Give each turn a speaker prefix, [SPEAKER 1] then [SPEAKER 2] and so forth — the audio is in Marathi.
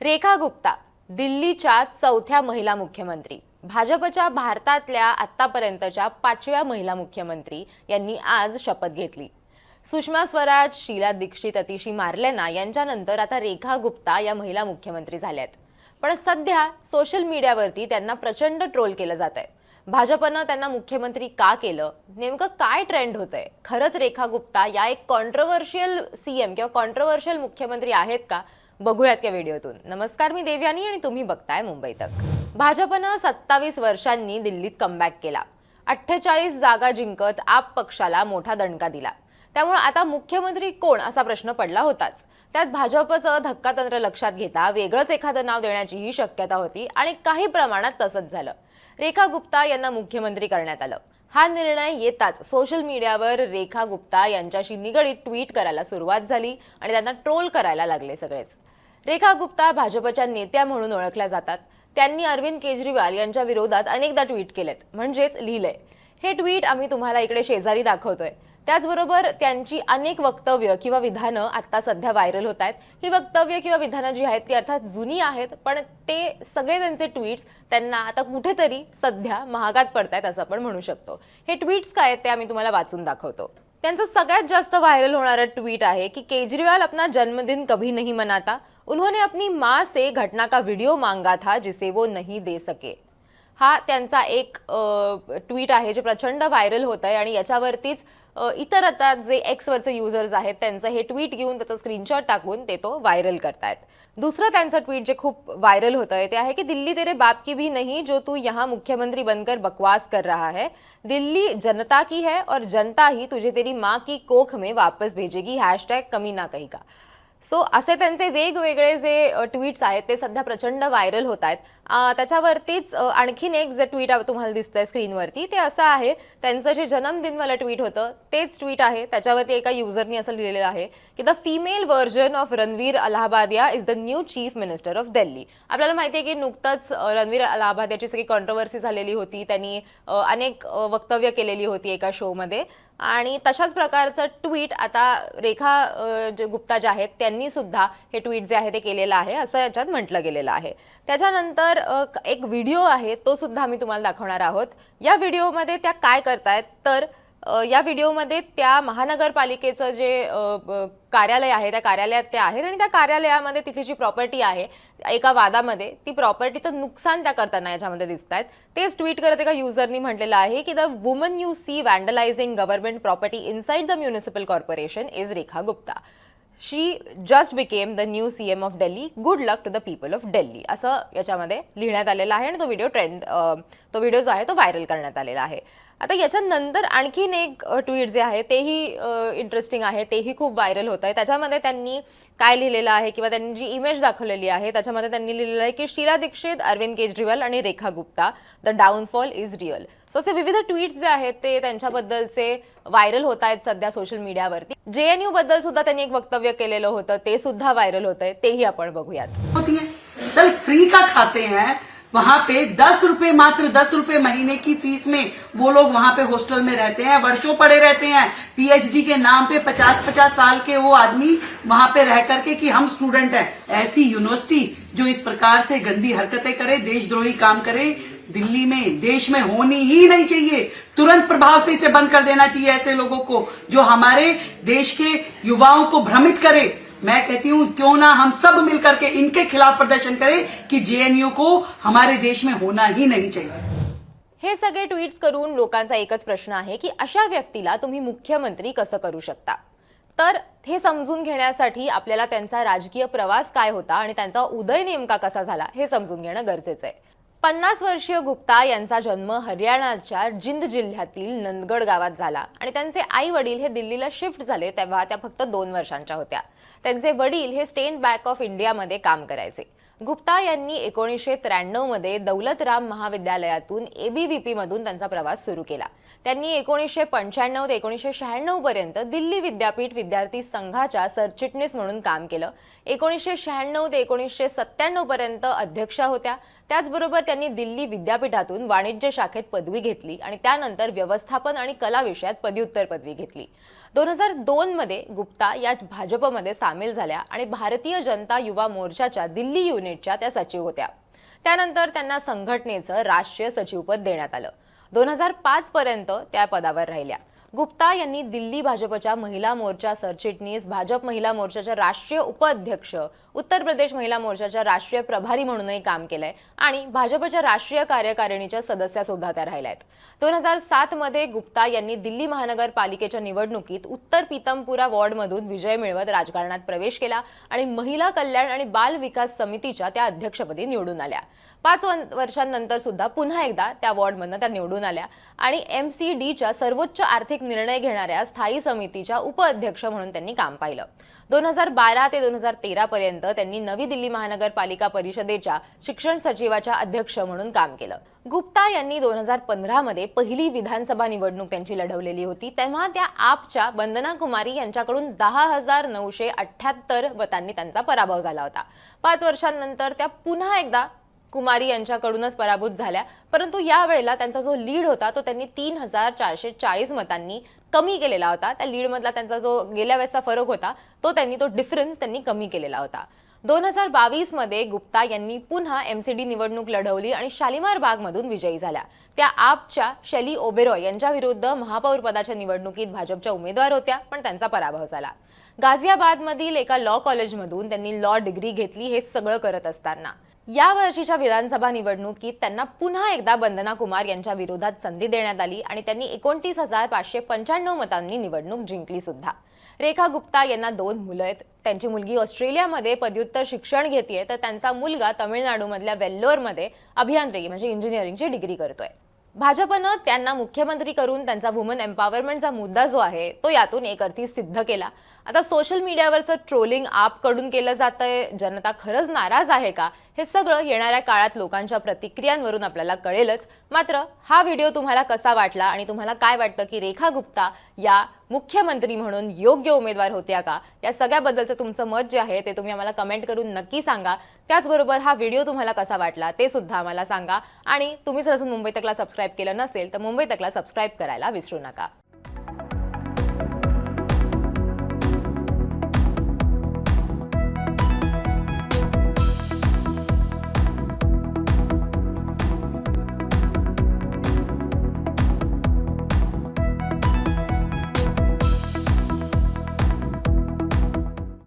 [SPEAKER 1] रेखा गुप्ता दिल्लीच्या चौथ्या महिला मुख्यमंत्री. भाजपच्या भारतातल्या आतापर्यंतच्या पाचव्या महिला मुख्यमंत्री यांनी आज शपथ घेतली. सुषमा स्वराज शीला दीक्षित अतिशी मार्लेना यांच्यानंतर आता रेखा गुप्ता या महिला मुख्यमंत्री झाल्यात. पण सध्या सोशल मीडियावरती त्यांना प्रचंड ट्रोल केलं जात आहे भाजपनं त्यांना मुख्यमंत्री का केलं? नेमकं काय ट्रेंड होतंय? खरंच रेखा गुप्ता या एक कॉन्ट्रोवर्शियल सीएम किंवा कॉन्ट्रोवर्शियल मुख्यमंत्री आहेत का? बघूयात या व्हिडिओतून. नमस्कार मी देवयानी आणि तुम्ही बघताय मुंबई तक. भाजपनं सत्तावीस वर्षांनी दिल्लीत कमबॅक केला. अठ्ठेचाळीस जागा जिंकत आप पक्षाला मोठा दणका दिला. त्यामुळे आता मुख्यमंत्री कोण असा प्रश्न पडला होताच. त्यात भाजपचं धक्कातंत्र लक्षात घेता वेगळंच एखादं नाव देण्याचीही शक्यता होती आणि काही प्रमाणात तसंच झालं. रेखा गुप्ता यांना मुख्यमंत्री करण्यात आलं. हा निर्णय येताच सोशल मीडियावर रेखा गुप्ता यांच्याशी निगडीत ट्विट करायला सुरुवात झाली आणि त्यांना ट्रोल करायला लागले सगळेच. रेखा गुप्ता भाजपच्या नेत्या म्हणून ओळखल्या जातात. त्यांनी अरविंद केजरीवाल यांच्या विरोधात अनेकदा ट्विट केलेत. म्हणजेच लिहिलंय. हे ट्विट आम्ही तुम्हाला इकडे शेजारी दाखवतोय. त्याचबरोबर त्यांची अनेक वक्तव्य किंवा विधानं आता सध्या व्हायरल होत आहेत. ही वक्तव्य किंवा विधानं जी आहेत ती अर्थात जुनी आहेत पण ते सगळे त्यांचे ट्विट्स त्यांना आता कुठेतरी सध्या महागात पडतायत असं आपण म्हणू शकतो. हे ट्विट्स काय आहेत ते आम्ही तुम्हाला वाचून दाखवतो. त्यांचं सगळ्यात जास्त व्हायरल होणारं ट्विट आहे की केजरीवाल अपना जन्मदिन कभी नाही मनाता उन्होंने अपनी माँ से घटना का वीडियो मांगा था जिसे वो नहीं दे सके। हा त्यांचा एक ट्विट आहे जे प्रचंड व्हायरल होत आहे आणि याच्यावरतीच इतर आता जे एक्सवरचे युजर्स आहेत त्यांचं हे ट्विट घेऊन त्याचा स्क्रीनशॉट टाकून ते तो व्हायरल करतायत. दुसरं त्यांचं ट्विट जे खूप व्हायरल होत आहे ते आहे की दिल्ली तेरे बाप की भी नहीं जो तू यहाँ मुख्यमंत्री बनकर बकवास कर रहा है. दिल्ली जनता की है और जनता ही तुझे तेरी माँ की कोख में वापस भेजेगी. हॅशटॅग कमी ना कही का। सो असे त्यांचे वेगवेगळे जे ट्विट्स आहेत ते सध्या प्रचंड व्हायरल होत आहेत. त्याच्यावरतीच आणखीन एक जे ट्विट तुम्हाला दिसतंय स्क्रीनवरती ते असं आहे त्यांचं जे जन्मदिनवालं ट्विट होतं तेच ट्विट आहे. त्याच्यावरती एका युजरनी असं लिहिलेलं आहे की the female version of Ranveer Allahbadia is the new chief minister of Delhi आपल्याला माहिती आहे की नुकतंच रणवीर रणवीर अलाहाबादियाची सगळी कॉन्ट्रोवर्सी झालेली होती. त्यांनी अनेक वक्तव्य केलेली होती एका शोमध्ये आणि तशाच प्रकारचं ट्विट आता रेखा जे गुप्ता जे आहेत त्यांनी सुद्धा हे ट्विट जे आहे ते केलेलं आहे असं याच्यात म्हटलं गेलेलं आहे. त्याच्यानंतर एक व्हिडिओ आहे तो सुद्धा आम्ही तुम्हाला दाखवणार आहोत. या व्हिडिओमध्ये त्या काय करतायत तर या व्हिडिओमध्ये त्या महानगरपालिकेचं जे कार्यालय आहे त्या कार्यालयात त्या आहेत आणि त्या कार्यालयामध्ये तिथली जी प्रॉपर्टी आहे एका वादामध्ये. ती प्रॉपर्टीचं नुकसान त्या करताना याच्यामध्ये दिसत आहेत तेच ट्विट करत एका युजरनी म्हटलेलं आहे की the woman you see vandalising government property inside the municipal corporation is Rekha Gupta. She just became the new C M of Delhi good luck to the people of Delhi असं याच्यामध्ये लिहिण्यात आलेलं आहे आणि तो व्हिडिओ ट्रेंड तो व्हिडिओ जो आहे तो व्हायरल करण्यात आलेला आहे. आता याच्यानंतर आणखीन एक ट्विट जे आहे तेही इंटरेस्टिंग आहे तेही खूप व्हायरल होत आहे. त्याच्यामध्ये त्यांनी काय लिहिलेलं आहे किंवा त्यांनी जी इमेज दाखवलेली आहे त्याच्यामध्ये त्यांनी लिहिलेलं आहे की शीला दीक्षित अरविंद केजरीवाल आणि Rekha Gupta the downfall is real so असे विविध ट्विट्स जे आहेत ते त्यांच्याबद्दलचे व्हायरल होत आहेत सध्या सोशल मीडियावरती जे एन यू बद्दल सुद्धा त्यांनी एक वक्तव्य केलेलं होतं ते सुद्धा व्हायरल होत आहे तेही आपण बघूयात.
[SPEAKER 2] चल फ्री का खाते हैं। वहाँ पे दस रुपए मात्र, दस रुपए महीने की फ़ीस में वो लोग वहाँ पे हॉस्टल में रहते हैं, वर्षों पड़े रहते हैं। पीएचडी के नाम पे पचास पचास साल के वो आदमी वहाँ पे रह करके कि हम स्टूडेंट हैं। ऐसी यूनिवर्सिटी जो इस प्रकार से गंदी हरकतें करे, देशद्रोही काम करे, दिल्ली में, देश में होनी ही नहीं चाहिए। तुरंत प्रभाव से इसे बंद कर देना चाहिए ऐसे लोगों को जो हमारे देश के युवाओं को भ्रमित करे। मैं कहती हूँ क्यों ना हम सब मिलकर के इनके खिलाफ प्रदर्शन करें कि जेएनयू को हमारे देश में होना ही नहीं चाहिए।
[SPEAKER 1] हे सगळे ट्विट्स करून लोकांचा एकच प्रश्न आहे की अशा व्यक्तीला तुम्ही मुख्यमंत्री कसं करू शकता? तर हे समजून घेण्यासाठी आपल्याला त्यांचा राजकीय प्रवास काय होता आणि त्यांचा उदय नेमका कसा झाला हे समजून घेणं गरजेचं आहे. पन्नास वर्षीय गुप्ता यांचा जन्म हरियाणाच्या जिंद जिल्ह्यातील नंदगड गावात झाला. आणि त्यांचे आई वडील हे दिल्लीला शिफ्ट झाले तेव्हा त्या फक्त दोन वर्षांच्या होत्या. त्यांचे वडील हे स्टेट बँक ऑफ इंडियामध्ये काम करायचे. गुप्ता यांनी एकोणीसशे त्र्याण्णवमध्ये दौलतराम महाविद्यालयातून एबीव्हीपी मधून त्यांचा प्रवास सुरू केला. त्यांनी एकोणीसशे पंच्याण्णव ते एकोणीसशे शहाण्णव पर्यंत दिल्ली विद्यापीठ विद्यार्थी संघाच्या सरचिटणीस म्हणून काम केलं. एकोणीसशे शहाण्णव ते एकोणीसशे सत्त्याण्णव पर्यंत अध्यक्षा होत्या. त्याचबरोबर त्यांनी दिल्ली विद्यापीठातून वाणिज्य शाखेत पदवी घेतली आणि त्यानंतर व्यवस्थापन आणि कला विषयात पदव्युत्तर पदवी घेतली. दोन हजार दोन मध्ये गुप्ता या भाजपमध्ये सामील झाल्या आणि भारतीय जनता युवा मोर्चाच्या दिल्ली युनिटच्या त्या सचिव होत्या. त्यानंतर त्यांना संघटनेचं राष्ट्रीय सचिवपद देण्यात आलं. दोन हजार पाच पर्यंत त्या पदावर राहिल्या. गुप्ता यांनी दिल्ली भाजपच्या महिला मोर्चा सरचिटणीस भाजप महिला मोर्चाच्या राष्ट्रीय उपाध्यक्ष उत्तर प्रदेश महिला मोर्चाच्या राष्ट्रीय प्रभारी म्हणूनही काम केलंय आणि भाजपच्या राष्ट्रीय कार्यकारिणीच्या सदस्या सुद्धा त्या राहिल्या आहेत दोन हजार सात मध्ये गुप्ता यांनी दिल्ली महानगरपालिकेच्या निवडणुकीत उत्तर पितमपुरा वॉर्डमधून विजय मिळवत राजकारणात प्रवेश केला आणि महिला कल्याण आणि बाल विकास समितीच्या त्या अध्यक्षपदी निवडून आल्या. पाच वर्षांनंतर सुद्धा पुन्हा एकदा त्या वॉर्डमधनं त्या निवडून आल्या. आणि एम सी डीच्या सर्वोच्च आर्थिक निर्णय घेणाऱ्या स्थायी समितीच्या उपअध्यक्ष म्हणून त्यांनी काम पाहिलं. दोन हजार बारा ते दोन हजार तेरा पर्यंत त्यांनी नवी दिल्ली महानगरपालिका परिषदेच्या शिक्षण सचिवाच्या अध्यक्ष म्हणून काम केलं. गुप्ता यांनी दोन हजार पंधरामध्ये पहिली विधानसभा निवडणूक त्यांची लढवलेली होती. तेव्हा त्या आपच्या वंदना कुमारी यांच्याकडून दहा हजार नऊशे अठ्ठ्याहत्तर मतांनी त्यांचा पराभव झाला होता. पाच वर्षांनंतर त्या पुन्हा एकदा कुमारी यांच्याकडूनच पराभूत झाल्या. परंतु यावेळेला त्यांचा जो लीड होता तो त्यांनी तीन हजार चारशे चाळीस मतांनी कमी केलेला होता. त्या लीडमधला त्यांचा जो गेल्या वेळेसचा फरक होता तो त्यांनी तो डिफरन्स त्यांनी कमी केलेला होता. दोन हजार बावीसमध्ये गुप्ता यांनी पुन्हा एमसीडी निवडणूक लढवली आणि शालिमार बागमधून विजयी झाल्या. त्या आपच्या शैली ओबेरॉय यांच्या विरुद्ध महापौर पदाच्या निवडणुकीत भाजपच्या उमेदवार होत्या पण त्यांचा पराभव झाला. गाझियाबादमधील एका लॉ कॉलेजमधून त्यांनी लॉ डिग्री घेतली हे सगळं करत असताना. या वर्षीच्या विधानसभा निवडणुकीत त्यांना पुन्हा एकदा वंदना कुमार यांच्या विरोधात संधी देण्यात आली आणि त्यांनी एकोणतीस हजार पाचशे पंच्याण्णव मतांनी निवडणूक जिंकली सुद्धा. रेखा गुप्ता यांना दोन मुलं आहेत. त्यांची मुलगी ऑस्ट्रेलियामध्ये पदव्युत्तर शिक्षण घेतेय. तर त्यांचा मुलगा तमिळनाडूमधल्या वेल्लोरमध्ये अभियांत्रिकी म्हणजे इंजिनिअरिंगची डिग्री करतोय. भाजपनं त्यांना मुख्यमंत्री करून त्यांचा वुमन एम्पॉवरमेंटचा मुद्दा जो आहे तो यातून एक अर्थी सिद्ध केला. आता सोशल मीडियावरचं ट्रोलिंग आपकडून केलं जातंय. जनता खरंच नाराज आहे का? हे सगळं येणाऱ्या काळात लोकांच्या प्रतिक्रियांवरून आपल्याला कळेलच. मात्र हा व्हिडिओ तुम्हाला कसा वाटला आणि तुम्हाला काय वाटतं की रेखा गुप्ता या मुख्यमंत्री म्हणून योग्य उमेदवार होत्या का? या सगळ्याबद्दलचं तुमचं मत जे आहे ते तुम्ही आम्हाला कमेंट करून नक्की सांगा. त्याचबरोबर हा व्हिडिओ तुम्हाला कसा वाटला ते सुद्धा आम्हाला सांगा. आणि तुम्ही जर अजून मुंबई तकला सबस्क्राईब केलं नसेल तर मुंबई तकला सबस्क्राईब करायला विसरू नका.